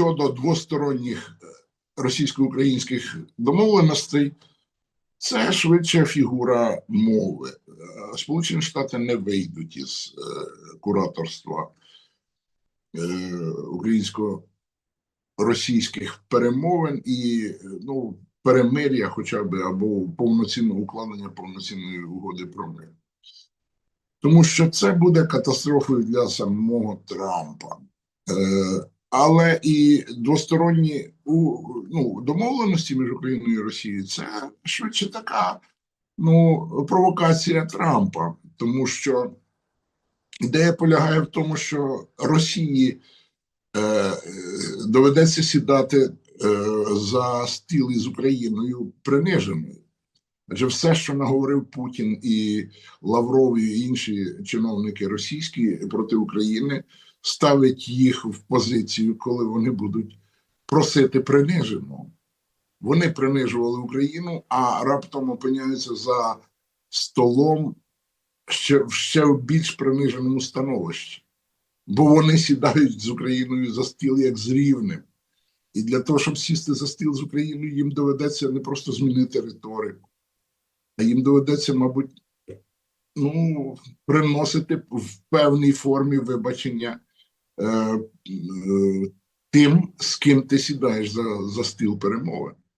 щодо двосторонніх е, російсько-українських домовленостей, це швидше фігура мови. Е, Сполучені Штати не вийдуть із е, кураторства українсько-російських перемовин і ну, перемир'я, хоча б або повноцінне укладення повноцінної угоди про мир. Тому що це буде катастрофою для самого Трампа. Але і двосторонні ну, домовленості між Україною і Росією це швидше така ну, провокація Трампа, тому що ідея полягає в тому, що Росії е, доведеться сідати е, за стіл із Україною приниженою. Адже все, що наговорив Путін і Лавров і інші чиновники російські проти України, ставить їх в позицію, коли вони будуть просити приниженого. Вони принижували Україну, а раптом опиняються за столом ще, ще в більш приниженому становищі. Бо вони сідають з Україною за стіл як з рівним. І для того, щоб сісти за стіл з Україною, їм доведеться не просто змінити риторику, а їм доведеться, мабуть, ну, приносити в певній формі вибачення тим, з ким ти сідаєш за, за стіл перемови.